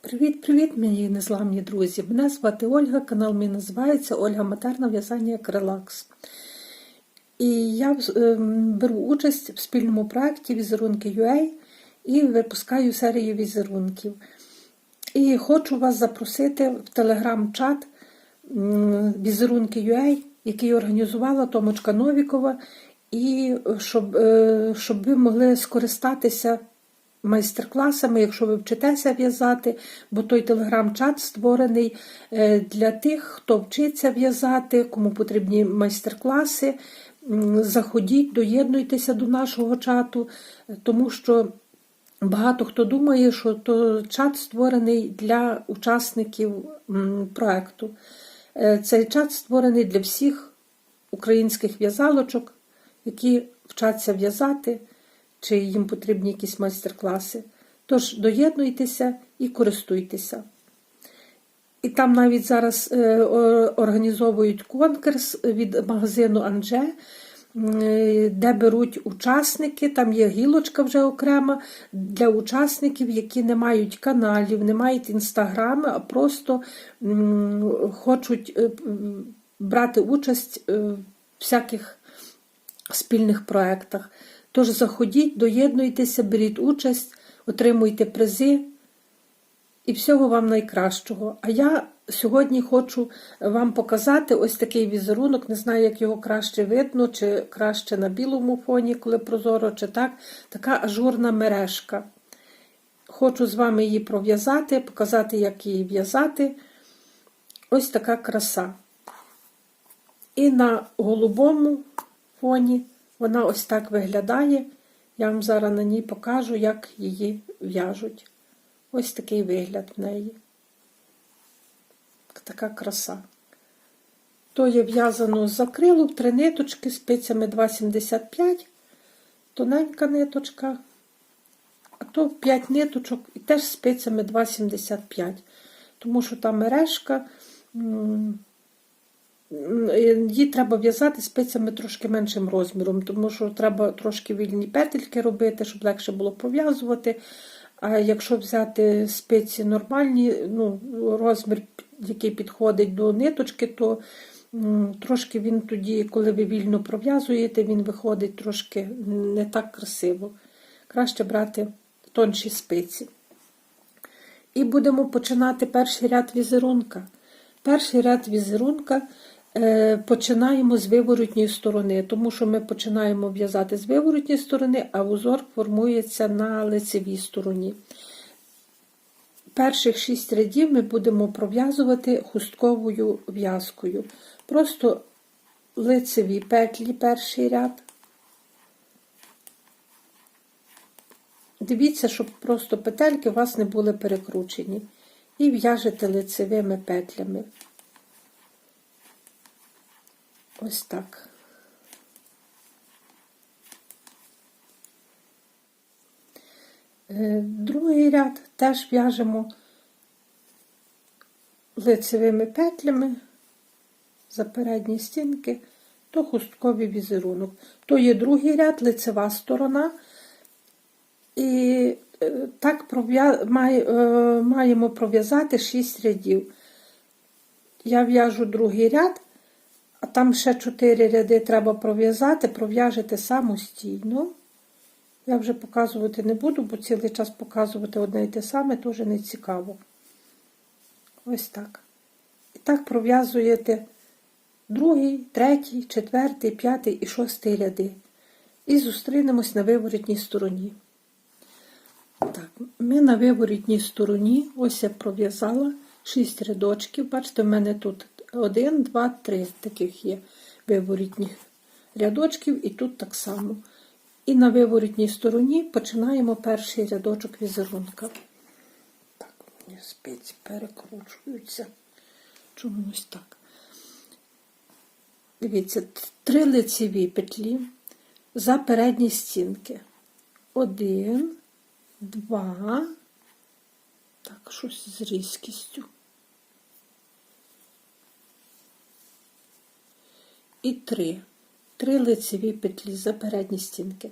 Привіт-привіт, мої незламні друзі! Мене звати Ольга, канал мій називається Ольга Матерна в'язання як релакс. І я е, беру участь в спільному проєкті Візерунки UA і випускаю серію візерунків. І хочу вас запросити в телеграм-чат Візерунки UA, який організувала Томочка Новікова, і щоб, е, щоб ви могли скористатися майстер-класами, якщо ви вчитеся в'язати, бо той телеграм-чат створений е, для тих, хто вчиться в'язати, кому потрібні майстер-класи. Заходіть, доєднуйтеся до нашого чату, тому що багато хто думає, що то чат створений для учасників проекту. Е, Цей чат створений для всіх українських в'язалочок, які вчаться в'язати чи їм потрібні якісь майстер-класи. Тож доєднуйтеся і користуйтеся. І там навіть зараз е, організовують конкурс від магазину Анже, де беруть учасники, там є гілочка вже окрема для учасників, які не мають каналів, не мають інстаграми, а просто хочуть е, брати участь е, в всяких спільних проєктах. Тож заходіть, доєднуйтеся, беріть участь, отримуйте призи і всього вам найкращого. А я сьогодні хочу вам показати ось такий візерунок. Не знаю, як його краще видно, чи краще на білому фоні, коли прозоро, чи так. Така ажурна мережка. Хочу з вами її пров'язати, показати, як її в'язати. Ось така краса. І на голубому фоні вона ось так виглядає. Я вам зараз на ній покажу, як її в'яжуть. Ось такий вигляд в неї. Така краса. То є в'язано з акрилу три ниточки спицями 2,75, тоненька ниточка, а то 5 ниточок і теж спицями 2,75. Тому що та мережка. Її треба в'язати спицями трошки меншим розміром, тому що треба трошки вільні петельки робити, щоб легше було пров'язувати. А якщо взяти спиці нормальні, ну, розмір, який підходить до ниточки, то трошки він тоді, коли ви вільно пров'язуєте, він виходить трошки не так красиво. Краще брати тонші спиці. І будемо починати перший ряд візерунка. Перший ряд візерунка починаємо з виворотньої сторони, тому що ми починаємо в'язати з виворотньої сторони, а узор формується на лицевій стороні. Перших шість рядів ми будемо пров'язувати хустковою в'язкою. Просто лицеві петлі перший ряд. Дивіться, щоб просто петельки у вас не були перекручені. І в'яжете лицевими петлями. Ось так. Е, Другий ряд теж в'яжемо лицевими петлями за передні стінки, то хустковий візерунок. То є другий ряд, лицева сторона. І е, так е, маємо пров'язати 6 рядів. Я в'яжу другий ряд, а там ще 4 ряди треба пров'язати, пров'яжете самостійно. Я вже показувати не буду, бо цілий час показувати одне і те саме теж не цікаво. Ось так. І так пров'язуєте другий, третій, четвертий, п'ятий і шостий ряди. І зустрінемось на виворотній стороні. Так, ми на виворотній стороні, ось я пров'язала 6 рядочків. Бачите, в мене тут 1, 2, 3 таких є виворотніх рядочків, і тут так само. І на виворотній стороні починаємо перший рядочок візерунка. Так, у мене спиці перекручуються. Чомусь так. Дивіться, три лицеві петлі за передні стінки. Один, два. Так, щось з різкістю. І три. Три лицеві петлі за передні стінки.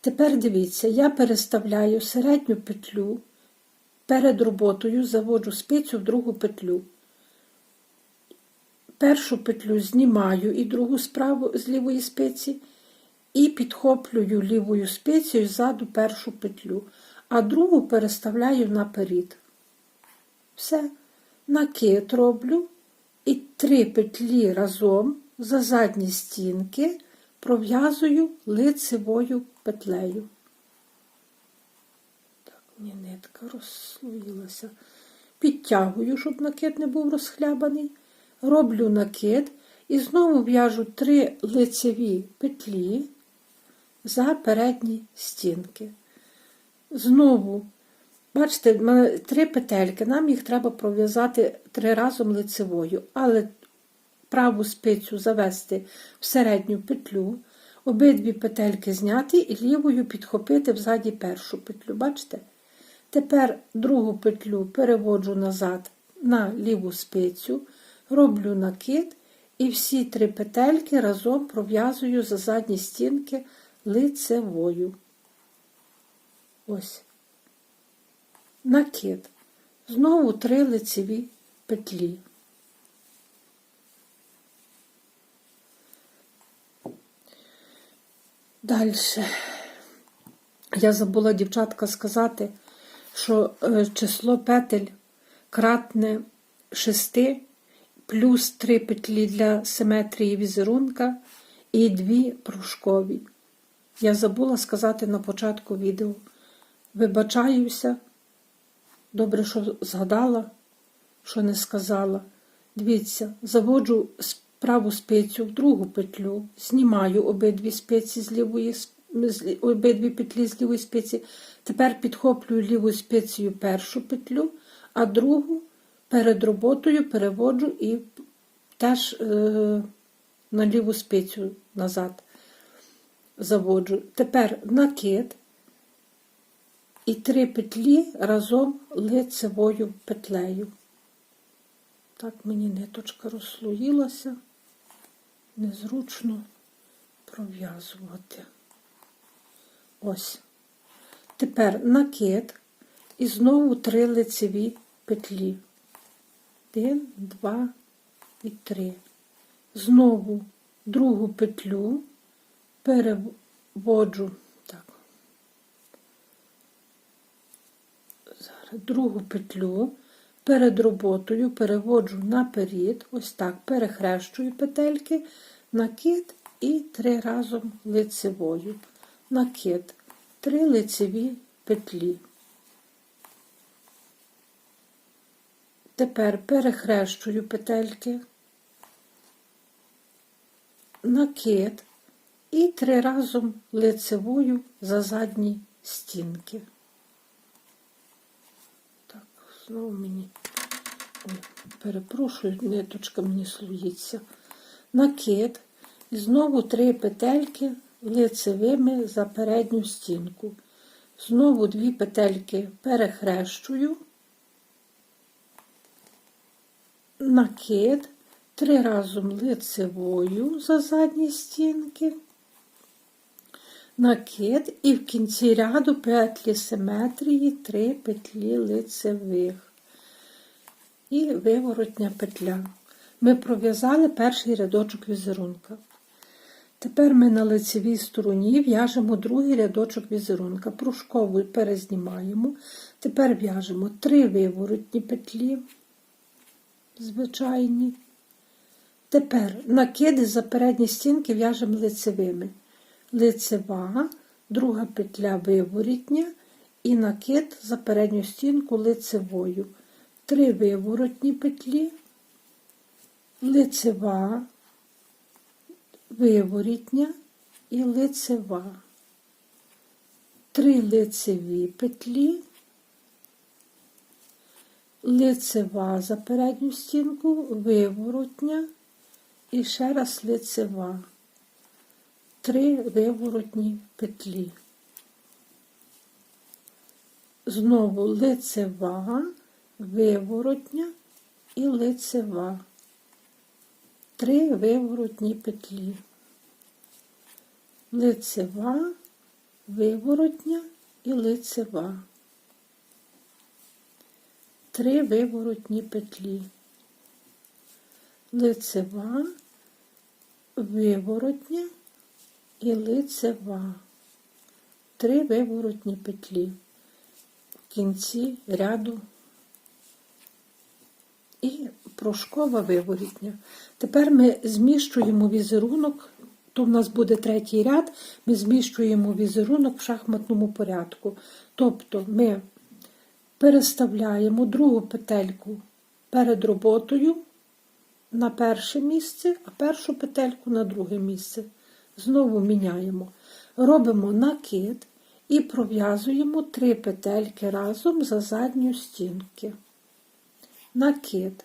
Тепер дивіться, я переставляю середню петлю перед роботою заводжу спицю в другу петлю. Першу петлю знімаю і другу справу з лівої спиці, і підхоплюю лівою спицею ззаду першу петлю, а другу переставляю наперед. Все, накид роблю і три петлі разом за задні стінки пров'язую лицевою петлею. Так, мені нитка розслоїлася. Підтягую, щоб накид не був розхлябаний. Роблю накид і знову в'яжу три лицеві петлі за передні стінки. Знову, бачите, три петельки, нам їх треба пров'язати три разом лицевою, але праву спицю завести в середню петлю, обидві петельки зняти і лівою підхопити взаді першу петлю. Бачите? Тепер другу петлю переводжу назад на ліву спицю, роблю накид і всі три петельки разом пров'язую за задні стінки лицевою. Ось. Накид. Знову три лицеві петлі. Далі. Я забула, дівчатка, сказати, що е, число петель кратне 6 плюс 3 петлі для симетрії візерунка і 2 пружкові. Я забула сказати на початку відео. Вибачаюся. Добре, що згадала, що не сказала. Дивіться, заводжу праву спицю в другу петлю, знімаю обидві спиці з лівої обидві петлі з лівої спиці. Тепер підхоплюю лівою спицею першу петлю, а другу перед роботою переводжу і теж е, на ліву спицю назад заводжу. Тепер накид і три петлі разом лицевою петлею. Так мені ниточка розслоїлася, незручно пров'язувати. Ось. Тепер накид і знову три лицеві петлі. Один, два і три. Знову другу петлю переводжу так. Зараз другу петлю перед роботою переводжу наперед, ось так, перехрещую петельки, накид і три разом лицевою. Накид, три лицеві петлі. Тепер перехрещую петельки, накид і три разом лицевою за задні стінки. Знову мені, ой, перепрошую, ниточка мені слуїться. Накид і знову три петельки лицевими за передню стінку. Знову дві петельки перехрещую, накид, три разом лицевою за задні стінки накид і в кінці ряду петлі симетрії три петлі лицевих і виворотня петля. Ми пров'язали перший рядочок візерунка. Тепер ми на лицевій стороні в'яжемо другий рядочок візерунка. Пружкову перезнімаємо. Тепер в'яжемо три виворотні петлі, звичайні. Тепер накиди за передні стінки в'яжемо лицевими лицева, друга петля виворітня і накид за передню стінку лицевою. Три виворотні петлі, лицева, виворітня і лицева. Три лицеві петлі, лицева за передню стінку, виворотня і ще раз лицева три виворотні петлі. Знову лицева, виворотня і лицева. Три виворотні петлі. Лицева, виворотня і лицева. три виворотні петлі. Лицева, виворотня і лицева. Три виворотні петлі в кінці ряду і прошкова виворітня. Тепер ми зміщуємо візерунок, то в нас буде третій ряд, ми зміщуємо візерунок в шахматному порядку. Тобто ми переставляємо другу петельку перед роботою на перше місце, а першу петельку на друге місце. Знову міняємо. Робимо накид і пров'язуємо три петельки разом за задню стінки. Накид.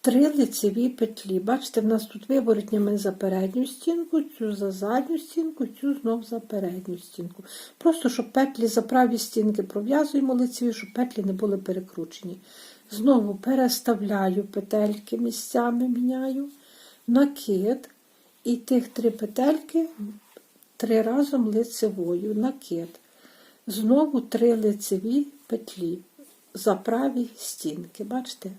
Три лицеві петлі. Бачите, в нас тут виворотнями за передню стінку, цю за задню стінку, цю знов за передню стінку. Просто, щоб петлі за праві стінки пров'язуємо лицеві, щоб петлі не були перекручені. Знову переставляю петельки місцями, міняю, накид. І тих три петельки три разом лицевою, накид. Знову три лицеві петлі за праві стінки. Бачите?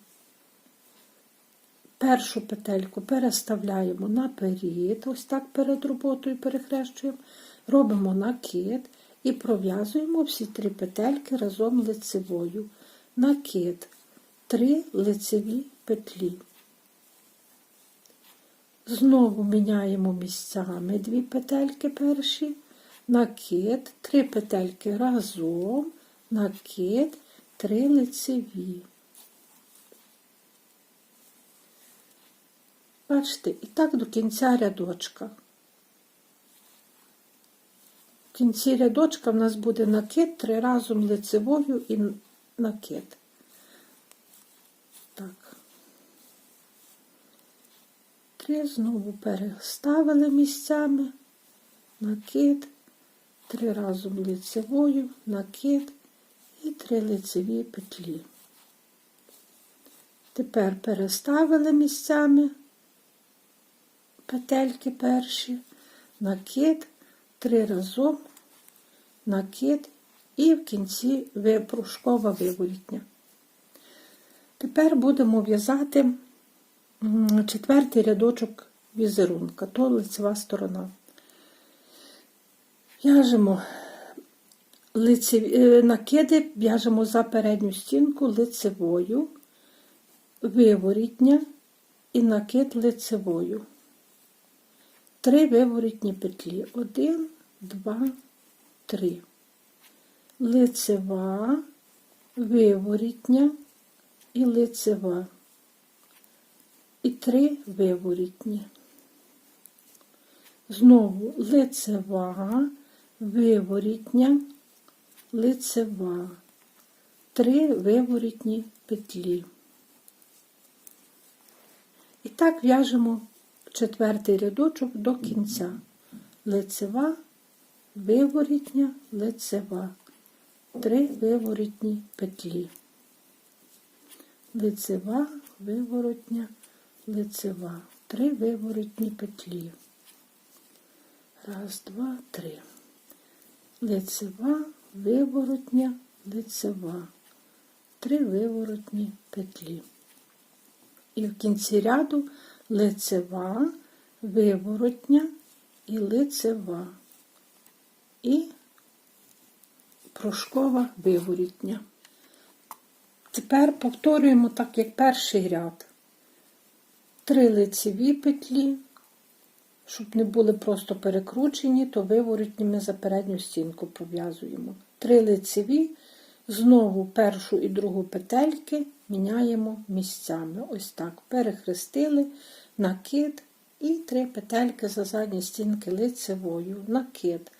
Першу петельку переставляємо наперед, ось так перед роботою перехрещуємо, робимо накид і пров'язуємо всі три петельки разом лицевою. Накид, три лицеві петлі. Знову міняємо місцями дві петельки перші, накид, три петельки разом, накид, три лицеві. Бачите, і так до кінця рядочка. В кінці рядочка в нас буде накид три разом лицевою і накид. Так. Три знову переставили місцями, накид, три разом лицевою, накид і три лицеві петлі. Тепер переставили місцями петельки перші, накид, три разом, накид і в кінці випрушкова виворітня. Тепер будемо в'язати четвертий рядочок візерунка, то лицева сторона. В'яжемо накиди, в'яжемо за передню стінку лицевою, виворітня і накид лицевою. Три виворітні петлі. Один, два, три. Лицева, виворітня і лицева. І три виворітні. Знову лицева, виворітня, лицева. Три виворітні петлі. І так в'яжемо четвертий рядочок до кінця. Лицева, виворітня, лицева. Три виворітні петлі. Лицева, виворотня, лицева. Три виворотні петлі. Раз, два, три. Лицева, виворотня, лицева. Три виворотні петлі. І в кінці ряду лицева, виворотня і лицева. І прошкова виворітня. Тепер повторюємо так, як перший ряд. Три лицеві петлі, щоб не були просто перекручені, то виворотніми за передню стінку пов'язуємо. Три лицеві, знову першу і другу петельки міняємо місцями. Ось так. Перехрестили, накид і три петельки за задні стінки лицевою, накид.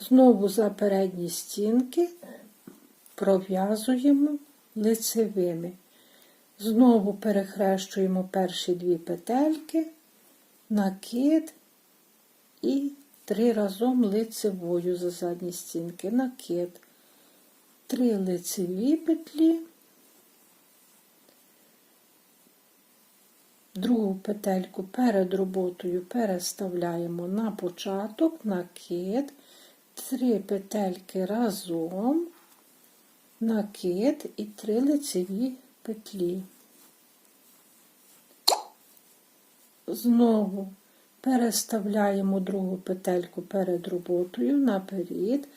Знову за передні стінки пров'язуємо лицевими. Знову перехрещуємо перші дві петельки, накид і три разом лицевою за задні стінки, накид, три лицеві петлі, другу петельку перед роботою переставляємо на початок, накид, три петельки разом, накид і три лицеві петлі. Знову переставляємо другу петельку перед роботою наперед,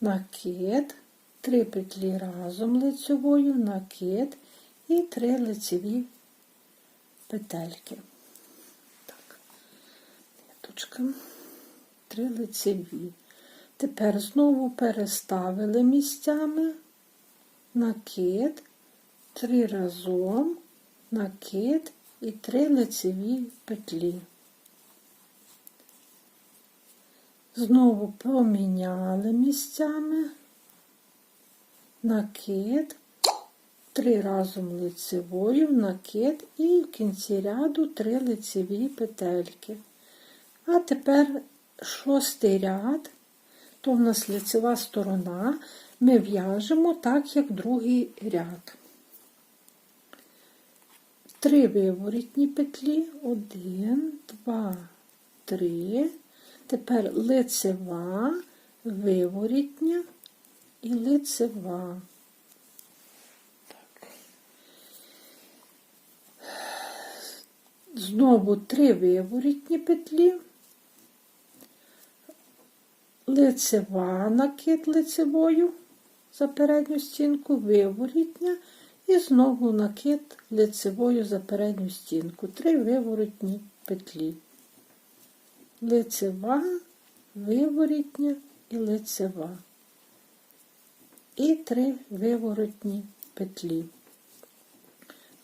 накид, три петлі разом лицевою, накид. І три лицеві петельки. Так, ниточка, три лицеві. Тепер знову переставили місцями, накид, три разом, накид і три лицеві петлі. Знову поміняли місцями, накид, три разом лицевою, накид і в кінці ряду три лицеві петельки. А тепер шостий ряд, то в нас лицева сторона, ми в'яжемо так, як другий ряд. Три виворітні петлі, один, два, три. Тепер лицева, виворітня і лицева. Знову три виворітні петлі, лицева накид лицевою за передню стінку, виворітня і знову накид лицевою за передню стінку. Три виворотні петлі. Лицева, виворітня і лицева. І три виворотні петлі.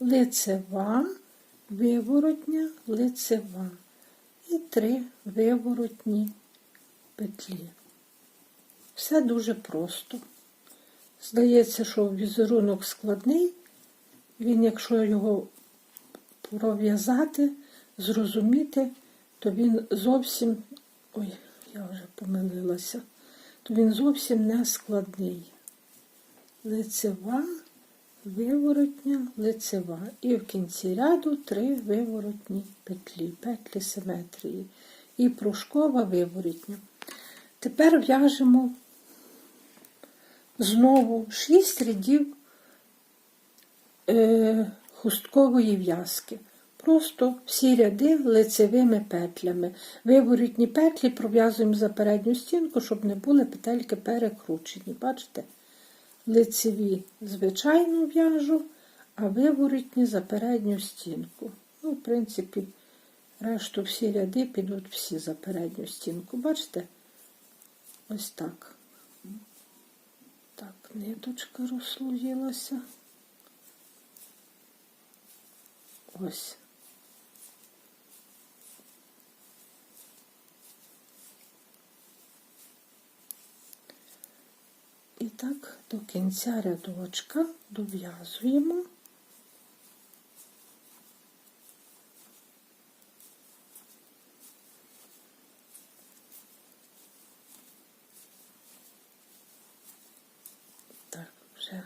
Лицева, виворотня, лицева. І три виворотні петлі. Все дуже просто. Здається, що візерунок складний, він, якщо його пров'язати, зрозуміти, то він зовсім, ой, я вже помилилася, то він зовсім не складний. Лицева, виворотня, лицева. І в кінці ряду три виворотні петлі, петлі симетрії. І пружкова виворотня. Тепер в'яжемо знову 6 рядів е, хусткової в'язки. Просто всі ряди лицевими петлями. Виворітні петлі пров'язуємо за передню стінку, щоб не були петельки перекручені. Бачите? Лицеві, звичайно, в'яжу, а виворітні за передню стінку. Ну, в принципі, решту всі ряди підуть всі за передню стінку. Бачите? Ось так. Так, ниточка розслоїлася. Ось. І так до кінця рядочка дов'язуємо. Так, вже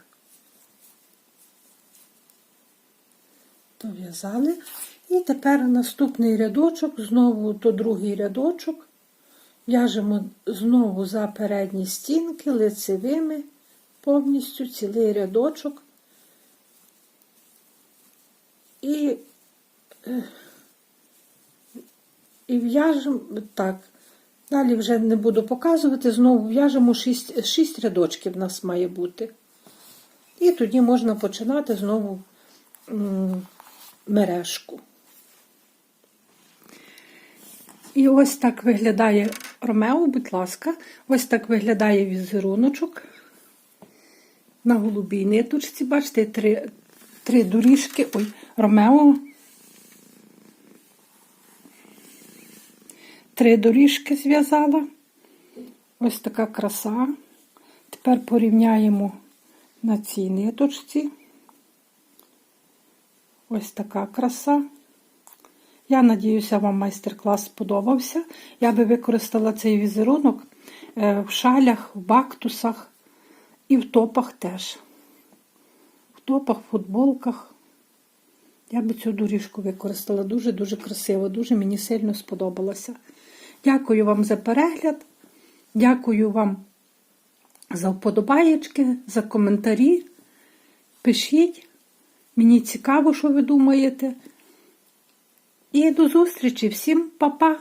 дов'язали. І тепер наступний рядочок, знову то другий рядочок. В'яжемо знову за передні стінки лицевими, повністю цілий рядочок. І, е, і в'яжемо так. Далі вже не буду показувати, знову в'яжемо 6, 6 рядочків в нас має бути. І тоді можна починати знову мережку. І ось так виглядає Ромео, будь ласка, ось так виглядає візеруночок. На голубій ниточці, бачите, три, три доріжки. Ой, Ромео. Три доріжки зв'язала. Ось така краса. Тепер порівняємо на цій ниточці. Ось така краса. Я надіюся, вам майстер-клас сподобався. Я би використала цей візерунок е, в шалях, в бактусах і в топах теж. В топах, в футболках. Я би цю доріжку використала дуже-дуже красиво, дуже мені сильно сподобалося. Дякую вам за перегляд. Дякую вам за вподобаєчки, за коментарі. Пишіть. Мені цікаво, що ви думаєте. І до зустрічі. Всім па-па!